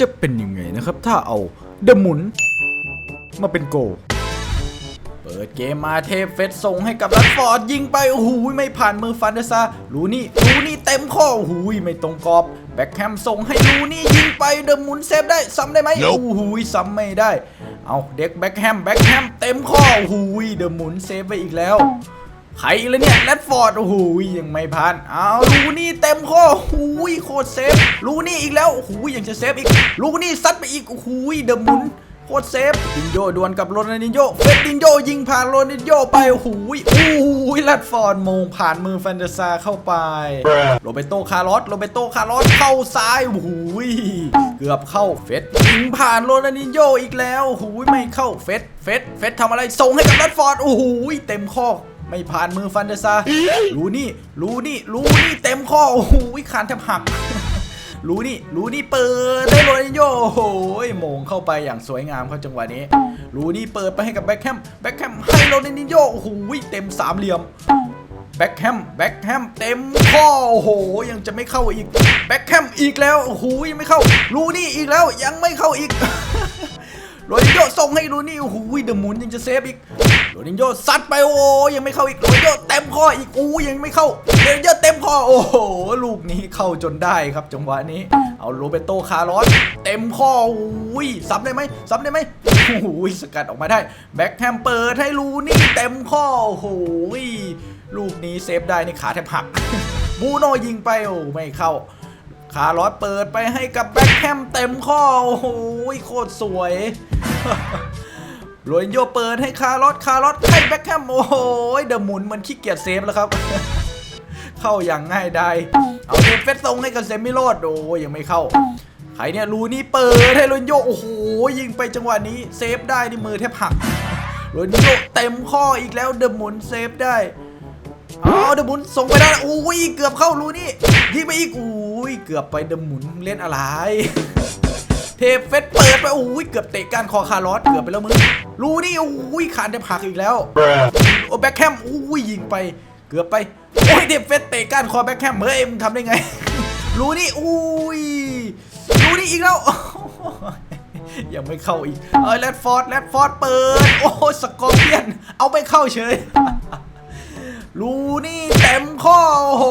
จะเป็นยังไงนะครับ ถ้าเอาเดอะหมุน มาเป็นโกลเปิดเกมมาเทพเฟสส่งให้กับลัดฟอร์ดยิงไป โอ้โหไม่ผ่านมือฟันเดอร์ซาลูนี่ลูนี่เต็มข้อโอ้โหไม่ตรงกรอบ แบ็คแฮมส่งให้ลูนี่ยิงไปเดอะหมุนเซฟได้ซ้ำได้ไหมโอ้โหซ้ำไม่ได้ เอาเด็กแบ็คแฮมแบ็คแฮมเต็มข้อโอ้โหเดอะหมุนเซฟไปอีกแล้ว ใครอีกแล้วเนี่ยแรดฟอร์ดโอ้โหยังไม่ผ่านเอาลูนี่เต็มข้อโอ้โหโคตรเซฟลูนี่อีกแล้วโอ้โหยังจะเซฟอีกลูนี่ซัดไปอีกโอ้โหเดอะมุนโคตรเซฟดินโยดวลกับโรนัลดินโยเฟดดินโยยิงผ่านโรนัลดินโยไปโอ้โหโอ้โหแรดฟอร์ดมงผ่านมือแฟนเดซาเข้าไปโรเบโตคาร์ลอสโรเบโตคาร์ลอสเข้าซ้ายโอ้โหเกือบเข้าเฟดยิงผ่านโรนัลดินโยอีกแล้วโอ้โหไม่เข้าเฟดเฟดเฟดทำอะไรส่งให้กับแรดฟอร์ดโอ้โหเต็มข้อ ไม่ผ่านมือฟันเดอร์ซารู้นี่ รู้นี่ รู้นี่เต็มข้อ โอ้โหคานแทบหักรู้นี่ รู้นี่เปิดได้โรนัลโยโอ้โหมงเข้าไปอย่างสวยงามเขาจังหวะนี้ รู้นี่เปิดไปให้กับแบ็คแฮม แบ็คแฮมให้โรนัลโยโอ้โหเต็มสามเหลี่ยม แบ็คแฮม แบ็คแฮมเต็มข้อ โอ้โห ยังจะไม่เข้าอีก แบ็คแฮมอีกแล้ว โอ้โหยังไม่เข้า รู้นี่อีกแล้ว ยังไม่เข้าอีก โรนินโยส่งให้ลูนี่โอ้โหเดอะหมุนยังจะเซฟอีกโรนินโยซัดไปโอ้ยังไม่เข้าอีกโรนินโยเต็มข้ออีกอู้ยังไม่เข้าโรนินโยเต็มข้อโอ้โหลูกนี้เข้าจนได้ครับจังหวะนี้ เอาโรเบโตคาร์ลอสเต็มข้ออุ้ยซ้ำได้ไหมซ้ำได้ไหมโอ้โหสกัดออกมาได้แบ็คแฮมเปิดให้ลูนี่เต็มข้อโอ้โหลูกนี้เซฟได้ในขาแทบหักบูโนยิงไปโอ้ไม่เข้า คาร์ลอสเปิดไปให้กับแบ็คแฮมเต็มข้อ โอ้โหโคตรสวยโรนโยเปิดให้คาร์ลอสคาร์ลอสให้แบ็คแฮม โอ้โหเดอะหมุนมันขี้เกียจเซฟแล้วครับ เข้าอย่างง่ายได้เอาเฟเฟสทรงให้กับเซมิโรดโอ้ยยังไม่เข้า ใครเนี่ยลูนี่เปิดให้โรนโยโอ้โหยิงไปจังหวะนี้เซฟได้นี่มือแทบหักโรนโยเต็มข้ออีกแล้วเดอะหมุนเซฟได้ เอาเดอะหมุนส่งไปได้อุ้ยเกือบเข้ารูนี่ยิงไปอีกอุ้ยเกือบไปเดอะหมุนเล่นอะไร เทปเฟสเปิดไปอุ้ยเกือบเตะก้านคอคาร์ลอสเกือบไปแล้วมึงรูนี่อุ้ยขานได้ผักอีกแล้วโอ้แบ็คแฮมอุ้ยยิงไป เกือบไปโอ้ยเทปเฟสเตะก้านคอแบ็คแฮมเฮ้ยมึงทำได้ไงรูนี่อุ้ยรูนี่อีกแล้วยังไม่เข้าอีก เออแรดฟอร์ดแรดฟอร์ดเปิด โอ้สกอร์เปียน เอาไม่เข้าเฉย ลูนี่เต็มข้อโอ้โห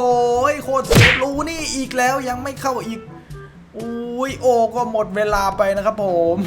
โคตรเซฟลูนี่อีกแล้วยังไม่เข้าอีกอุ้ยโอก็หมดเวลาไปนะครับผม